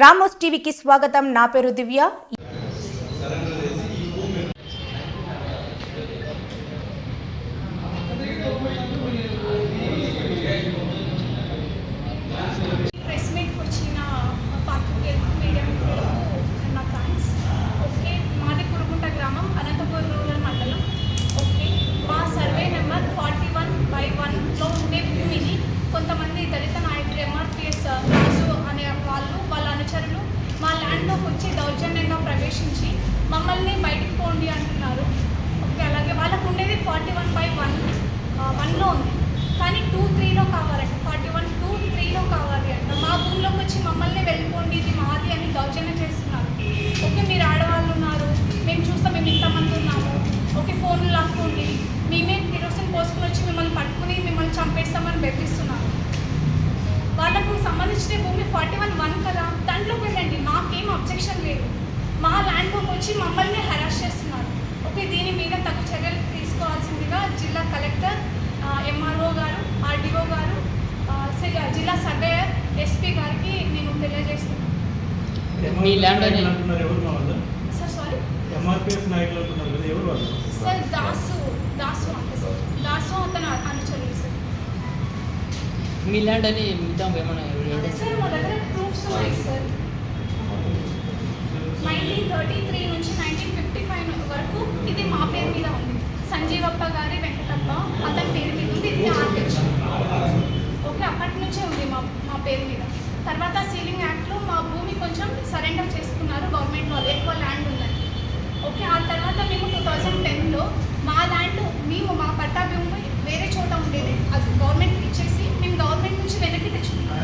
Ramos టీవీకి స్వాగతం. నా పేరు దివ్య ప్రెస్ మీట్కి వచ్చిన పాత్రికేయులకు మీడియా మిత్రులకు నా థ్యాంక్స్ ఓకే మాది కురుగుంట గ్రామం అనంతపూర్ రూరల్ మండలం ఓకే మా survey number forty one by వన్లో ఉండే భూమిని కొంతమంది దళిత నాయకులు ఎంఆర్పిఎస్ రాజు అనే వాళ్ళు వాళ్ళ అనుచరులు మా ల్యాండ్లోకి వచ్చి దౌర్జన్యంగా ప్రవేశించి మమ్మల్ని బయటికి పోండి అంటున్నారు ఓకే అలాగే వాళ్ళకు ఉండేది ఫార్టీ వన్ బై వన్ వన్లో ఉంది కానీ టూ త్రీలో కావాలంట ఫార్టీ వన్ టూ త్రీలో కావాలి అంట మా భూమిలోకి వచ్చి మమ్మల్ని వెళ్ళిపోండి ఇది మాది అని దౌర్జన్యం చేస్తున్నారు ఓకే మీరు ఆడవాళ్ళు ఉన్నారు మేము చూస్తాం మేము ఇంతమంది ఉన్నాము ఓకే ఫోన్లు లాక్కోండి మేమే కిరోసిన్ పోసుకుని వచ్చి మిమ్మల్ని పట్టుకుని మిమ్మల్ని చంపేస్తామని బెదిరిస్తున్నారు వాళ్ళకు సంబంధించిన భూమి ఫార్టీ వన్ వన్ కదా దాంట్లోకి వెళ్ళండి మాకేం అబ్జెక్షన్ లేదు మా ల్యాండ్లోకి వచ్చి మమ్మల్ని హెరాస్ చేస్తున్నారు. ఓకే దీని మీద తగు చర్యలు తీసుకోవాల్సిందిగా జిల్లా కలెక్టర్ ఎంఆర్ఓ గారు ఆర్డీఓ గారు జిల్లా సర్వేయర్ ఎస్పీ గారికి నేను తెలియజేస్తున్నాను. మీ land sir sorry sir Dasu Dasu అంటే సార్ దాసు అతను అనుచరులు సార్ మీ ల్యాండ్ అని మిగతా ఏమైనా? సార్ మా దగ్గర ప్రూఫ్స్ ఉన్నాయి సార్ నైన్టీన్ థర్టీ త్రీ నుంచి నైన్టీన్ ఫిఫ్టీ ఫైవ్ వరకు ఇది మా పేరు మీద ఉంది. సంజీవప్ప గారి వెంకటప్ప అతని పేరు మీద ఉంది. ఇది ఆర్కిచ్ ఓకే అప్పటి నుంచే ఉంది మా మా పేరు మీద. తర్వాత సీలింగ్ యాక్ట్లో మా భూమి కొంచెం సరెండర్ చేసుకున్నారు గవర్నమెంట్ వాళ్ళు ఎక్కువ ల్యాండ్ ఉందని. ఓకే ఆ తర్వాత మేము టూ థౌజండ్ టెన్లో మా ల్యాండ్ మేము మా పట్టా భూమి వేరే చోట ఉండేది. అది గవర్నమెంట్కి ఇచ్చేసి మేము గవర్నమెంట్ నుంచి వెనక్కి తెచ్చుకున్నాం.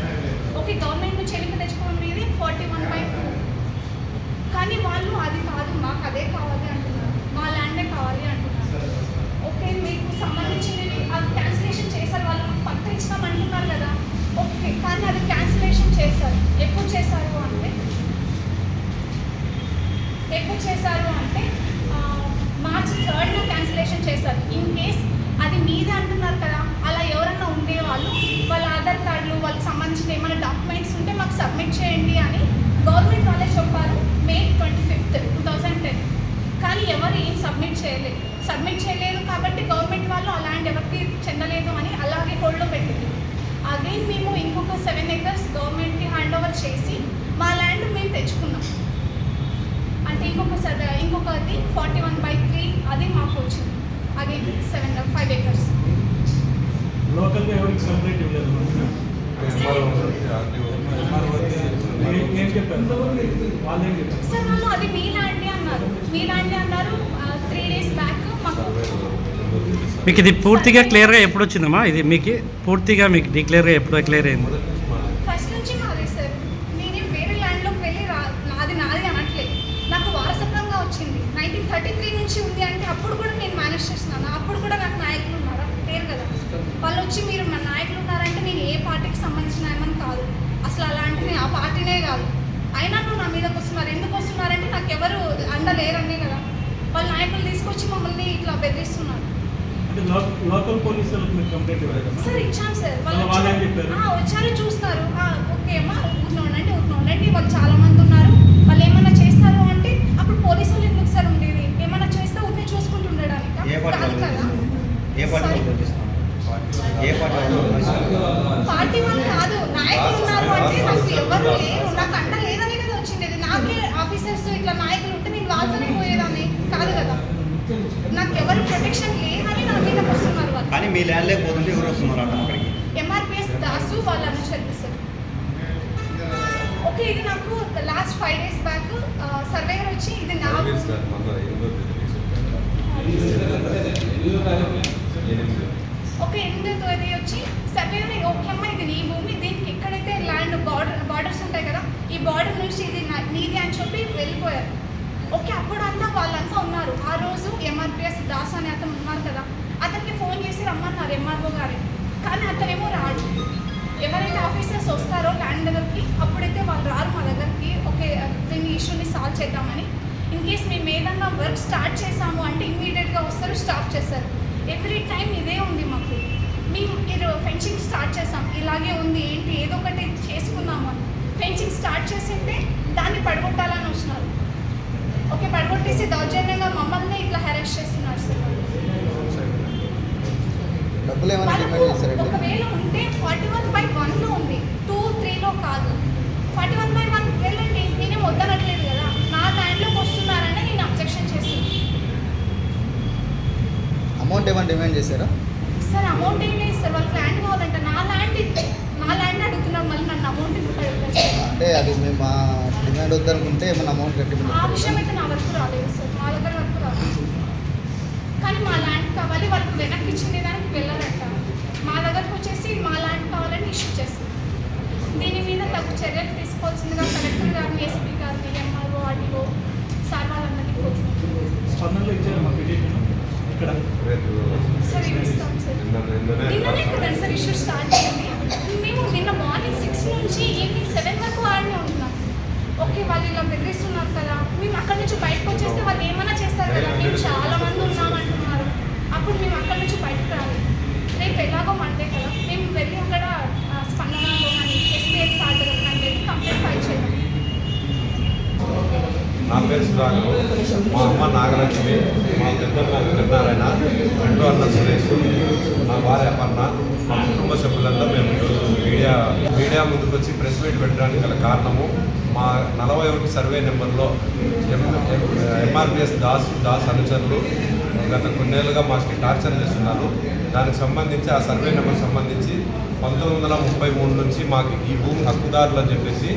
ఓకే గవర్నమెంట్ నుంచి వెనక్కి తెచ్చుకునేది ఫార్టీ వన్ పాయింట్ టూ కానీ వాళ్ళు అది కాదు మాకు అదే కావాలి అంటున్నారు మా ల్యాండే కావాలి అంటున్నారు ఓకే మీకు సంబంధించినవి అది క్యాన్సిలేషన్ చేశారు వాళ్ళు మాకు పక్క ఇచ్చినాం అంటున్నారు కదా ఓకే కానీ అది క్యాన్సిలేషన్ చేశారు ఎప్పుడు చేశారు అంటే ఎప్పుడు చేశారు అంటే ఆ, మార్చి థర్డ్న క్యాన్సిలేషన్ చేశారు ఇన్ కేస్ అది మీదే అంటున్నారు కదా అలా ఎవరన్నా ఉండేవాళ్ళు వాళ్ళ ఆధార్ కార్డులు వాళ్ళకి సంబంధించిన ఏమైనా డాక్యుమెంట్స్ ఉంటే మాకు సబ్మిట్ చేయండి అని గవర్నమెంట్ వాళ్ళే చెప్పారు May twenty fifth two thousand ten కానీ ఎవరు ఏం సబ్మిట్ చేయలేదు. సబ్మిట్ చేయలేదు కాబట్టి గవర్నమెంట్ వాళ్ళు ఆ ల్యాండ్ ఎవరికి చెందలేదు అని అలాగే హోల్డ్లో పెట్టింది. అగైన్ మేము ఇంకొక సెవెన్ ఎకర్స్ గవర్నమెంట్కి హ్యాండ్ ఓవర్ చేసి మా ల్యాండ్ మేము తెచ్చుకున్నాం. అంటే ఇంకొక సద ఇంకొకటి ఫార్టీ వన్ బై త్రీ అది మాకు వచ్చింది. అగైన్ సెవెన్ ఫైవ్ ఎకర్స్ లోకల్గా ఎవరికి కంప్లైంట్ ఇవ్వలేదు. సార్ వాళ్ళు అది మీ ల్యాండే అన్నారు. మీ అన్నారు త్రీ డేస్ బ్యాక్ మాకు మీకు ఇది పూర్తిగా క్లియర్గా ఎప్పుడు వచ్చిందమ్మా? ఇది మీకు పూర్తిగా మీకు డిక్లేర్గా ఎప్పుడు క్లియర్ అయింది? ఫస్ట్ నుంచి నాదే సార్. నేనేం వేరే ల్యాండ్లోకి వెళ్ళి రా నాది నాది అనట్లేదు. నాకు వారసత్వంగా వచ్చింది. నైన్టీన్ థర్టీ త్రీ నుంచి ఉంది అంటే అప్పుడు కూడా నేను మేనేజ్ చేస్తున్నాను. అప్పుడు కూడా నాకు నాయకులు ఉన్నారా? లేరు కదా. వాళ్ళు వచ్చి మీరు మన నాయకులు ఉన్నారంటే నేను ఏ పార్టీకి సంబంధించిన ఏమని కాదు. అసలు అలాంటి ఆ పార్టీనే కాదు. అయినా నువ్వు నా మీదకి వస్తున్నారు. ఎందుకు వస్తున్నారంటే నాకు ఎవరు అండలేరనే కదా. వాళ్ళ నాయకులు తీసుకొచ్చి మమ్మల్ని ఇట్లా బెదిరిస్తున్నారు. సార్ ఇచ్చాం సార్. వాళ్ళు వచ్చారు. చూస్తారు ఆ, ఓకే అమ్మా ఊరిలో ఉండండి ఊరిలో ఉండండి వాళ్ళు చాలా మంది ఉన్నారు వాళ్ళు ఏమన్నా చేస్తారు అంటే అప్పుడు పోలీసు వాళ్ళు ఎందుకు సార్ ఉండేది ఏమన్నా చేస్తే ఊరిని చూసుకుంటూ ఉండడానికి ఏ పార్టీ కాదు కదా ఏ పార్టీ Sorry. పంపిస్తున్నాం ఏ పార్టీ పంపిస్తున్నాం పార్టీ వాళ్ళు కాదు నాయకులు ఉన్నారు అంటే నాకు ఎవరు లేరు నాకు అంట లేదనే కదా వచ్చిండేది నాకే ఆఫీసర్స్ ఇట్లా నాయకులు ఉంటే నేను వాళ్ళతోనే పోయేదాన్ని కాదు కదా నాకు ఎవరు ప్రొటెక్షన్ లేదని నా మీద వస్తున్నారు వాళ్ళు కానీ మీ ల్యాండ్ లేకపోతుంటే ఎవరు వస్తున్నారు అర్థం అక్కడికి? ఎంఆర్పిఎస్ దాసు వాళ్ళని చదివిస్తారు ఓకే ఇది నాకు last five days back surveyor వచ్చి ఇది నా ఓకే ఎనిమిదో తేదీ వచ్చి సర్వేయర్ ఓకే అమ్మ ఇది నీ భూమి దీనికి ఎక్కడైతే ల్యాండ్ బార్డర్ బార్డర్స్ ఉంటాయి కదా ఈ బార్డర్ నుంచి ఇది నా- నీది అని చెప్పి వెళ్ళిపోయారు. ఓకే అప్పుడు అంతా వాళ్ళంతా ఉన్నారు. ఆ రోజు ఎంఆర్పిఎస్ దాస్ అనే అతను ఉన్నారు కదా అతనికి ఫోన్ చేసి రమ్మన్నారు ఎంఆర్ఓ గారి. కానీ అతనేమో రాడు. ఎవరైతే ఆఫీసర్స్ వస్తారో ల్యాండ్ దగ్గరికి అప్పుడైతే వాళ్ళు రారు మా దగ్గరికి. ఓకే దీన్ని ఇష్యూని సాల్వ్ చేద్దామని. ఇన్ కేస్ మేము ఏదన్నా వర్క్ స్టార్ట్ చేసాము అంటే ఇమ్మీడియట్గా వస్తారు స్టాప్ చేస్తారు. ఎవ్రీ టైం ఇదే ఉంది మాకు. మేము మీరు ఫెన్సింగ్ స్టార్ట్ చేసాం ఇలాగే ఉంది ఏంటి ఏదో ఒకటి చేసుకుందాము అని. ఫెన్సింగ్ స్టార్ట్ చేసింటే దాన్ని పడగొట్టాలని వచ్చినారు. ఓకే పడగొట్టేసి దౌర్జన్యంగా మమ్మల్ని ఇట్లా హెరాస్ చేస్తున్నారు సార్. వాళ్ళు. డబ్బులు ఏమైనా డిమాండ్ చేశారండి? ఒకవేళ ఉంటే ఫార్టీ వన్ బై వన్లో ఉంది. టూ త్రీలో కాదు. ఫార్టీ వన్ బై వన్ వెళ్ళండి. నేనేం వద్దనట్లేదు కదా. నా వస్తున్నారని నేను అబ్జెక్షన్ అమౌంట్ ఏమైనా డిమాండ్ చేశారా? సార్ అమౌంట్ ఏం లేదు సార్. వాళ్ళకి ల్యాండ్ కావాలంట. నా ల్యాండ్ నా ల్యాండ్ అడుగుతున్నారు. మళ్ళీ నన్ను అమౌంట్? అంటే అది మేము డిమాండ్ వద్దనుకుంటే ఏమైనా అమౌంట్ కట్టి ఆ విషయం అయితే నా వరకు రాలేదు సార్. మా దగ్గర కానీ మా ల్యాండ్ కావాలి వాళ్ళకి వెనక్కి ఇచ్చింది దానికి వెళ్ళారంట. మా దగ్గరకు వచ్చేసి మా ల్యాండ్ కావాలని ఇష్యూ చేస్తారు దీని మీద తగు చర్యలు తీసుకోవాల్సిందిగా కలెక్టర్ గారిని ఎస్పీ గారిని ఎంఆర్ఓ ఆర్డీఓ సార్ వాళ్ళందరినీ సార్ ఇవి ఇస్తాం సార్. నిన్ననే సార్ ఇష్యూ స్టార్ట్ అయింది మేము నిన్న మార్నింగ్ సిక్స్ నుంచి ఈవినింగ్ సెవెన్ వరకు ఆడనే ఉంటున్నాం. ఓకే వాళ్ళు ఇలా బెదిరిస్తున్నారు కదా. మేము అక్కడి నుంచి బయటకు వచ్చేస్తే వాళ్ళు ఏమైనా చేస్తారు కదా. మేము చాలా మంది ఉన్నామంటున్నారు అప్పుడు మేము అక్కడి నుంచి బయటకు రావాలి రేపు ఎలాగో మండే కదా మేము వెళ్ళి అక్కడ స్పందనలో కానీ ఎస్పీఎస్ ఆర్డర్ కానీ వెళ్ళి కంప్లైంట్ ఫైల్ చేయాలి నా పేరు సుధాకర్. మా అమ్మ నాగలక్ష్మి మా పెద్దమ్మ సత్యనారాయణ రెండు అన్న సురేష్ మా భార్య అపర్ణ మా కుటుంబ సభ్యులంతా మేము ఈరోజు మీడియా మీడియా ముందుకు వచ్చి ప్రెస్ మీట్ పెట్టడానికి గల కారణము మా నలభై ఒకటి సర్వే నెంబర్లో ఎంఆర్పిఎస్ దాస్ దాస్ అనుచరులు గత కొన్నేళ్ళుగా మాకు టార్చర్ చేస్తున్నారు. దానికి సంబంధించి ఆ సర్వే నెంబర్ సంబంధించి పంతొమ్మిది వందల ముప్పై మూడు నుంచి మాకు ఈ భూమి హక్కుదారులు అని చెప్పేసి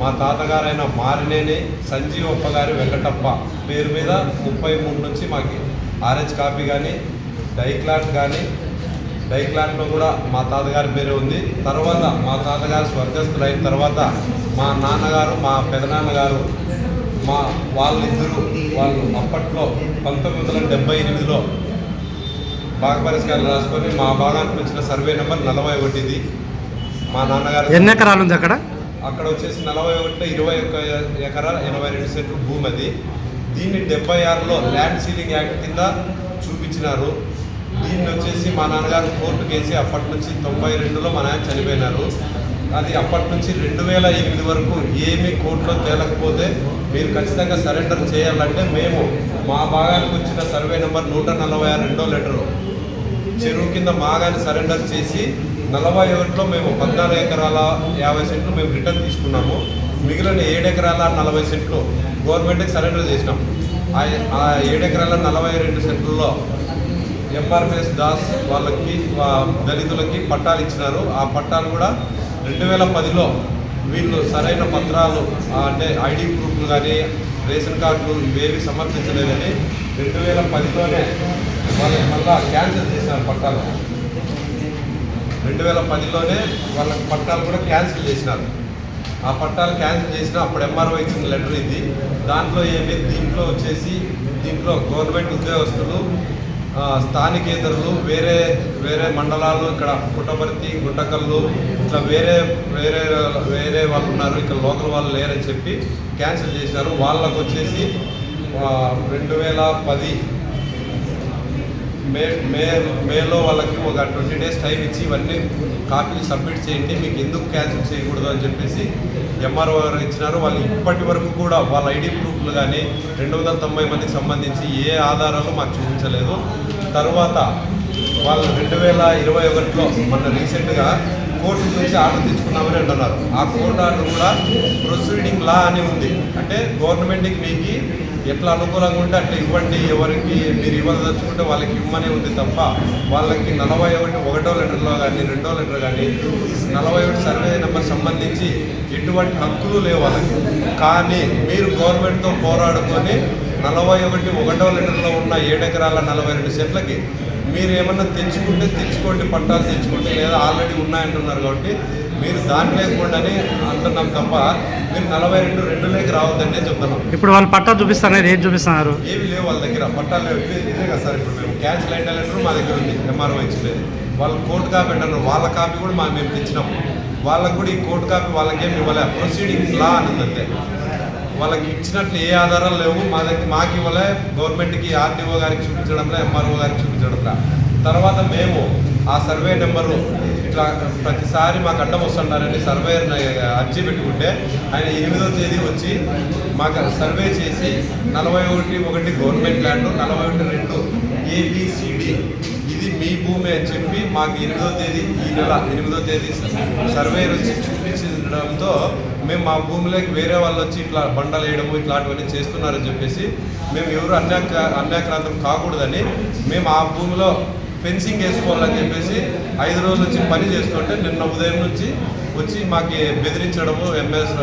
మా తాతగారైన మారినేని సంజీవప్ప గారి వెంకటప్ప పేరు మీద ముప్పై మూడు నుంచి మాకు ఆర్హెచ్ కాపీ కానీ డైక్లాట్ కానీ డైక్లాట్లో కూడా మా తాతగారి పేరే ఉంది. తర్వాత మా తాతగారు స్వర్గస్థులు అయిన తర్వాత మా నాన్నగారు మా పెదనాన్నగారు మా వాళ్ళిద్దరూ వాళ్ళు అప్పట్లో పంతొమ్మిది వందల డెబ్బై ఎనిమిదిలో భాగ పరిష్కారం రాసుకొని మా భాగానికి వచ్చిన సర్వే నెంబర్ నలభై ఒకటిది. మా నాన్నగారు ఎన్ని ఎకరాలు ఉంది అక్కడ? అక్కడ వచ్చేసి నలభై ఒకటి ఇరవై ఒక్క ఎకరా ఎనభై రెండు సెంట్లు భూమి అది. దీన్ని డెబ్బై ఆరులో ల్యాండ్ సీలింగ్ యాక్ట్ కింద చూపించినారు. దీన్ని వచ్చేసి మా నాన్నగారు కోర్టు కేసి అప్పటి నుంచి తొంభై రెండులో మా నాన్న చనిపోయినారు. అది అప్పటి నుంచి రెండు వేల ఎనిమిది వరకు ఏమి కోర్టులో తేలకపోతే మీరు ఖచ్చితంగా సరెండర్ చేయాలంటే మేము మా భాగానికి వచ్చిన సర్వే నెంబర్ నూట నలభై ఆరు రెండో లెటరు చెరువు కింద మాగాని సరెండర్ చేసి నలభై ఒకటిలో మేము పద్నాలుగు ఎకరాల యాభై సెంట్లు మేము రిటర్న్ తీసుకున్నాము. మిగిలిన ఏడు ఎకరాల నలభై సెంట్లు గవర్నమెంట్కి సరెండర్ చేసినాం. ఆ ఏడెకరాల ఏడు ఎకరాల నలభై రెండు సెంట్లలో ఎంఆర్పిఎస్ దాస్ వాళ్ళకి దళితులకి పట్టాలు ఇచ్చినారు. ఆ పట్టాలు కూడా రెండు వేల పదిలో వీళ్ళు సరైన పత్రాలు అంటే ఐడి ప్రూఫ్లు కానీ రేషన్ కార్డులు ఇవేవి సమర్పించలేదని రెండు వేల పదిలోనే వాళ్ళకి మళ్ళా క్యాన్సిల్ చేసినారు పట్టాలు. రెండు వేల పదిలోనే వాళ్ళకి పట్టాలు కూడా క్యాన్సిల్ చేసినారు. ఆ పట్టాలు క్యాన్సిల్ చేసిన అప్పుడు ఎంఆర్ఓ ఇచ్చిన లెటర్ ఇది. దాంట్లో ఏమి? దీంట్లో వచ్చేసి దీంట్లో గవర్నమెంట్ ఉద్యోగస్తులు స్థానికేతరులు వేరే వేరే మండలాలు ఇక్కడ పుట్టపర్తి గుట్టకల్లు ఇట్లా వేరే వేరే వేరే వాళ్ళు ఉన్నారు. ఇక్కడ లోకల్ వాళ్ళు లేరని చెప్పి క్యాన్సిల్ చేశారు. వాళ్ళకు వచ్చేసి రెండు వేల పది మే మే మేలో వాళ్ళకి ఒక ట్వంటీ డేస్ టైం ఇచ్చి ఇవన్నీ కాపీలు సబ్మిట్ చేయండి. మీకు ఎందుకు క్యాన్సిల్ చేయకూడదు అని చెప్పేసి ఎంఆర్ఓ గారు ఇచ్చినారు వాళ్ళు ఇప్పటి వరకు కూడా వాళ్ళ ఐడి ప్రూఫ్లు కానీ రెండు వందల తొంభై మందికి సంబంధించి ఏ ఆధారాలు మాకు చూపించలేదు. తర్వాత వాళ్ళు రెండు వేల ఇరవై ఒకటిలో మొన్న రీసెంట్గా కోర్టు నుంచి ఆర్డర్ తెచ్చుకున్నామని అంటున్నారు. ఆ కోర్టు ఆర్డర్ కూడా ప్రొసీడింగ్ లా అని ఉంది. అంటే గవర్నమెంట్కి మీకు ఎట్లా అనుకూలంగా ఉంటే అట్లా ఇవ్వండి. ఎవరికి మీరు ఇవ్వదలుచుకుంటే వాళ్ళకి ఇవ్వమని ఉంది తప్ప వాళ్ళకి నలభై ఒకటి ఒకటో లెటర్లో కానీ రెండో లెటర్ కానీ నలభై ఒకటి సర్వే నెంబర్ సంబంధించి ఎటువంటి హక్కులు లేవు వాళ్ళకి. కానీ మీరు గవర్నమెంట్తో పోరాడుకొని నలభై ఒకటి ఒకటో లెటర్లో ఉన్న ఏడెకరాల నలభై రెండు సెంట్లకి మీరు ఏమన్నా తెచ్చుకుంటే తెచ్చుకోండి పట్టాలు తెచ్చుకోండి లేదా ఆల్రెడీ ఉన్నాయంటున్నారు కాబట్టి మీరు దాని లేకుండానే అంటున్నాం తప్ప మీరు నలభై రెండు రెండులోకి రావద్దని చెప్తున్నాం. ఇప్పుడు వాళ్ళు పట్టా చూపిస్తున్నారు ఏం చూపిస్తున్నారు? ఏవి లేవు వాళ్ళ దగ్గర. పట్టాలు లేవు. ఇదే కదా సార్ ఇప్పుడు మేము అయిన లెటర్ మా దగ్గర ఉంది ఎంఆర్ఓ ఇచ్చలేదు వాళ్ళు కోర్టు కాపీ అంటున్నారు. వాళ్ళ కాపీ కూడా మా మేము తెచ్చినాము వాళ్ళకు కూడా ఈ కోర్టు కాపీ వాళ్ళకేం ఇవ్వలే. ప్రొసీడింగ్ లా అని వాళ్ళకి ఇచ్చినట్లు ఏ ఆధారాలు లేవు. మా దగ్గర మాకు ఇవ్వలే. గవర్నమెంట్కి ఆర్డీఓ గారికి చూపించడంలో ఎంఆర్ఓ గారికి చూపించడంలా. తర్వాత మేము ఆ సర్వే నెంబరు ఇట్లా ప్రతిసారి మాకు అడ్డం వస్తున్నారని సర్వే అర్జీ పెట్టుకుంటే ఆయన ఎనిమిదో తేదీ వచ్చి మాకు సర్వే చేసి నలభై ఒకటి ఒకటి గవర్నమెంట్ ల్యాండ్ నలభై ఒకటి రెండు ఏబిసిడి ఇది మీ భూమి అని చెప్పి మాకు ఎనిమిదో తేదీ ఈ నెల ఎనిమిదో తేదీ సర్వేయర్ వచ్చి చూపించి ఉండడంతో మేము మా భూమిలోకి వేరే వాళ్ళు వచ్చి ఇట్లా బండలు వేయడము ఇట్లాంటివన్నీ చేస్తున్నారని చెప్పేసి మేము ఎవరు అన్యాక అన్యాక్రాంతం కాకూడదని మేము ఆ భూమిలో ఫెన్సింగ్ వేసుకోవాలని చెప్పేసి ఐదు రోజుల నుంచి పని చేస్తుంటే నిన్న ఉదయం నుంచి వచ్చి మాకు బెదిరించడము ఎంఎస్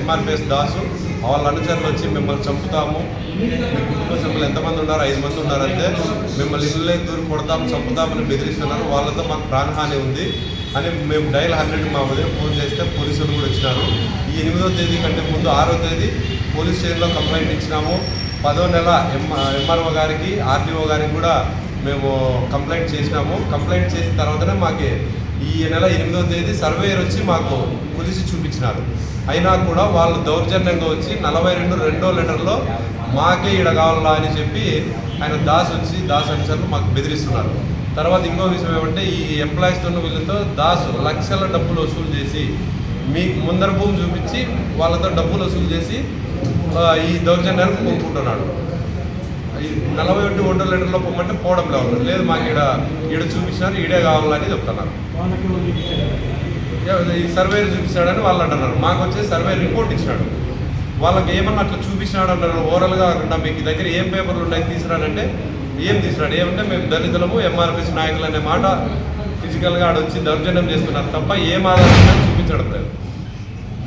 ఎంఆర్పిఎస్ దాసు వాళ్ళ అనుచరులు వచ్చి మిమ్మల్ని చంపుతాము. మీ కుటుంబ సభ్యులు ఎంతమంది ఉన్నారు? ఐదు మంది ఉన్నారంటే మిమ్మల్ని ఇళ్ళే దూరు కొడతాం చంపుతామని బెదిరిస్తున్నారు. వాళ్ళతో మాకు ప్రాణహాని ఉంది అని మేము డైల్ హండ్రెడ్ మా ఉదయం ఫోన్ చేస్తే పోలీసులు కూడా వచ్చినారు. ఈ ఎనిమిదో తేదీ కంటే ముందు ఆరో తేదీ పోలీస్ స్టేషన్లో కంప్లైంట్ ఇచ్చినాము. పదో నెల ఎం ఎంఆర్ఓ గారికి ఆర్డీఓ గారికి కూడా మేము కంప్లైంట్ చేసినాము. కంప్లైంట్ చేసిన తర్వాతనే మాకు ఈ నెల ఎనిమిదో తేదీ సర్వేయర్ వచ్చి మాకు కొలిసి చూపించినారు. అయినా కూడా వాళ్ళు దౌర్జన్యంగా వచ్చి నలభై రెండు రెండో లెటర్లో మాకే ఈడ కావాలా అని చెప్పి ఆయన దాస్ వచ్చి దాస్ అంశాలు మాకు బెదిరిస్తున్నారు. తర్వాత ఇంకో విషయం ఏమంటే ఈ ఎంప్లాయీస్తో వీళ్ళతో దాసు లక్షల డబ్బులు వసూలు చేసి మీ ముందర భూమి చూపించి వాళ్ళతో డబ్బులు వసూలు చేసి ఈ దౌర్జన్యాన్ని కొనుక్కుంటున్నాడు నలభై ఒకటి ఓటర్ లీటర్లో పొమ్మంటే పోవడం లేదు లేదు మాకు ఈడ ఈడ చూపించినారు ఈడే కావాలని చెప్తున్నారు. ఈ సర్వే చూపిస్తాడని వాళ్ళు అంటున్నారు. మాకు వచ్చే సర్వే రిపోర్ట్ ఇచ్చినాడు. వాళ్ళకి ఏమన్నా అట్లా చూపించినాడు అంటారు ఓవరాల్గా కాకుండా మీకు దగ్గర ఏం పేపర్లు ఉన్నాయి తీసుకురానంటే ఏం తీసుకురాడు? ఏమంటే మేము దళితులము ఎంఆర్పిసి నాయకులు అనే మాట ఫిజికల్గా ఆడ వచ్చి దౌర్జన్యం చేస్తున్నారు తప్ప ఏం ఆధారంగా చూపించడం లేదు.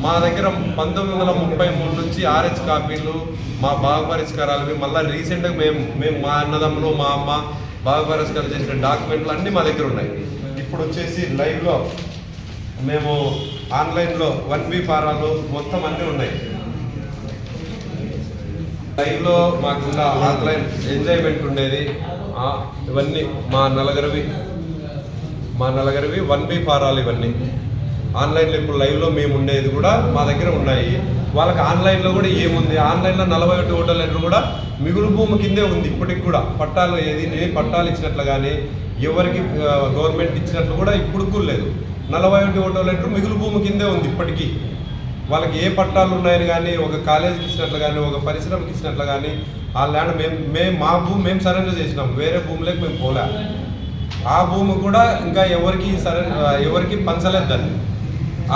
మా దగ్గర పంతొమ్మిది వందల ముప్పై మూడు నుంచి ఆర్హెచ్ కాపీలు మా బాగా పరిష్కారాలు మళ్ళీ రీసెంట్గా మేము మేము మా అన్నదమ్ములు మా అమ్మ బాగా పరిష్కారాలు చేసిన డాక్యుమెంట్లు అన్నీ మా దగ్గర ఉన్నాయి. ఇప్పుడు వచ్చేసి లైవ్లో మేము ఆన్లైన్లో వన్ బి ఫారాలు మొత్తం అన్నీ ఉన్నాయి. లైవ్లో మాకున్న ఆన్లైన్ ఎంజాయ్మెంట్ ఉండేది. ఇవన్నీ మా నలగరివి మా నలగరివి వన్ బి ఫారాలు ఇవన్నీ. ఆన్లైన్లో ఇప్పుడు లైవ్లో మేము ఉండేది కూడా మా దగ్గర ఉన్నాయి. వాళ్ళకి ఆన్లైన్లో కూడా ఏముంది? ఆన్లైన్లో నలభై ఒకటి ఓటర్ లెటర్ కూడా మిగులు భూమి కిందే ఉంది ఇప్పటికి కూడా. పట్టాలు ఏది? ఏ పట్టాలు ఇచ్చినట్లు కానీ ఎవరికి గవర్నమెంట్ ఇచ్చినట్లు కూడా ఇప్పుడు కూడా లేదు. నలభై ఒకటి ఓటర్ లెటర్ మిగులు భూమి కిందే ఉంది ఇప్పటికీ. వాళ్ళకి ఏ పట్టాలు ఉన్నాయని కానీ ఒక కాలేజీకి ఇచ్చినట్లు కానీ ఒక పరిశ్రమకి ఇచ్చినట్లు కానీ ఆ ల్యాండ్ మేము మేము మా భూమి మేము సరెండర్ చేసినాం. వేరే భూమిలోకి మేము పోలే. ఆ భూమి కూడా ఇంకా ఎవరికి సరెండర్ ఎవరికి పంచలేదు దాన్ని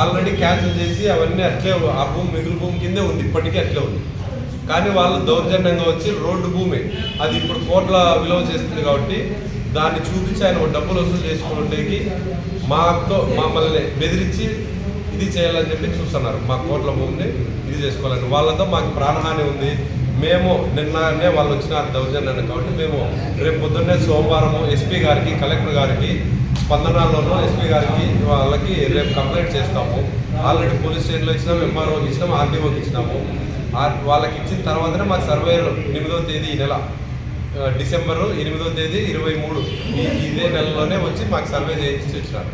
ఆల్రెడీ క్యాన్సిల్ చేసి అవన్నీ అట్లే ఆ భూమి మిగులు భూమి కిందే ఉంది ఇప్పటికీ అట్లే ఉంది. కానీ వాళ్ళు దౌర్జన్యంగా వచ్చి రోడ్డు భూమి. అది ఇప్పుడు కోట్ల విలువ చేస్తుంది కాబట్టి దాన్ని చూపించి ఆయన ఒక డబ్బులు వసూలు చేసుకోవడానికి మాతో మమ్మల్ని బెదిరించి ఇది చేయాలని చెప్పి చూస్తున్నారు. మా కోట్ల భూమిని ఇది చేసుకోవాలని. వాళ్ళతో మాకు ప్రాణహాని ఉంది. మేము నిన్ననే వాళ్ళు వచ్చిన దౌర్జన్యాన్ని కాబట్టి మేము రేపు పొద్దున్నే సోమవారము ఎస్పీ గారికి కలెక్టర్ గారికి స్పందనలోనూ ఎస్పీ గారికి వాళ్ళకి రేపు కంప్లైంట్ చేస్తాము. ఆల్రెడీ పోలీస్ స్టేషన్లో ఇచ్చినాము ఎంఆర్ఓకి ఇచ్చినాము ఆర్డీఓకి ఇచ్చినాము. వాళ్ళకి ఇచ్చిన తర్వాతనే మాకు సర్వేర్ ఎనిమిదో తేదీ ఈ నెల డిసెంబరు ఎనిమిదో తేదీ ఇరవై మూడు. ఇదే నెలలోనే వచ్చి మాకు సర్వే చేయించి వచ్చినారు